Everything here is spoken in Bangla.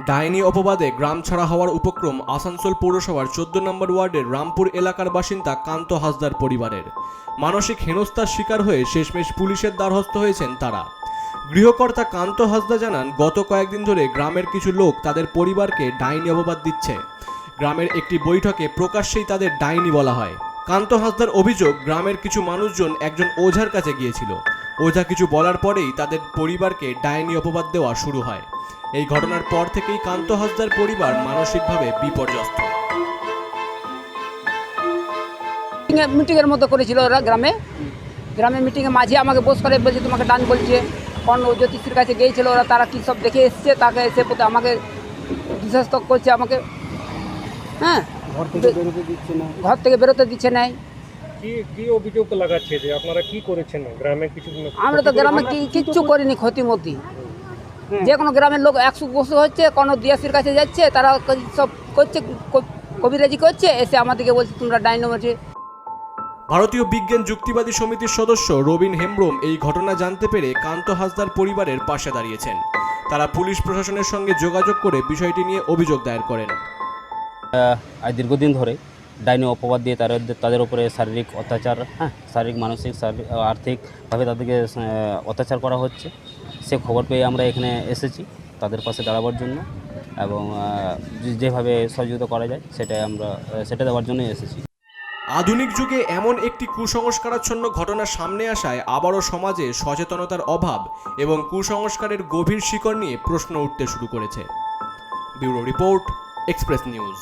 ডাইনি অপবাদে গ্রাম ছাড়া হওয়ার উপক্রম আসানসোল পৌরসভার চোদ্দ নম্বর ওয়ার্ডের রামপুর এলাকার বাসিন্দা কান্ত হাসদার পরিবারের। মানসিক হেনস্থার শিকার হয়ে শেষমেশ পুলিশের দ্বারস্থ হয়েছেন তারা। গৃহকর্তা কান্ত হাসদা জানান, গত কয়েকদিন ধরে গ্রামের কিছু লোক তাদের পরিবারকে ডাইনি অপবাদ দিচ্ছে। গ্রামের একটি বৈঠকে প্রকাশ্যেই তাদের ডাইনি বলা হয়। কান্ত হাসদার অভিযোগ, গ্রামের কিছু মানুষজন একজন ওঝার কাছে গিয়েছিল। ওঝা কিছু বলার পরেই তাদের পরিবারকে ডাইনি অপবাদ দেওয়া শুরু হয়। এই ঘটনার পর থেকেই কান্ত হাসদার পরিবার মানসিকভাবে বিপর্যস্ত। মিটিংয়ে মিটিংয়ের মতো করেছিল ওরা গ্রামে। গ্রামে মিটিংয়ে মাঝে আমাকে বস করে বলছে তোমাকে ডান বলছে ও জ্যোতিষীর কাছে গিয়েছিল ওরা তারা কী সব দেখে এসছে তাকে এসে পোতে আমাকে বিশ্বাস করছে আমাকে হ্যাঁ ঘর থেকে বেরোতে দিচ্ছে না। কি কি অভিযোগ লাগাচ্ছে যে আপনারা কি করেছেন? গ্রামে কিছু আমরা তো গ্রামে কিচ্ছু করিনি ক্ষতিমতি। যে কোনো গ্রামের লোক একশো বসে হচ্ছে কোনো দিয়াসির কাছে যাচ্ছে তারা সব করছে কবিরাজি করছে এসে আমাদেরকে বলছে তোমরা ডাইনো ভারতীয় বিজ্ঞান যুক্তিবাদী সমিতির সদস্য রবিন হেমব্রম এই ঘটনা জানতে পেরে কান্ত হাসদার পরিবারের পাশে দাঁড়িয়েছেন। তারা পুলিশ প্রশাসনের সঙ্গে যোগাযোগ করে বিষয়টি নিয়ে অভিযোগ দায়ের করেন। দীর্ঘদিন ধরে ডাইনি অপবাদ দিয়ে তাদের তাদের উপরে শারীরিক অত্যাচার হ্যাঁ শারীরিক, মানসিক, শারীরিক আর্থিকভাবে তাদেরকে অত্যাচার করা হচ্ছে। সে খবর পেয়ে আমরা এখানে এসেছি তাদের পাশে দাঁড়াবার জন্য এবং যেভাবে সহযোগিতা করা যায় সেটাই আমরা সেটা দেওয়ার জন্যই এসেছি। আধুনিক যুগে এমন একটি কুসংস্কারাচ্ছন্ন ঘটনা সামনে আসায় আবারও সমাজে সচেতনতার অভাব এবং কুসংস্কারের গভীর শিকড় নিয়ে প্রশ্ন উঠতে শুরু করেছে। Bureau report, express news.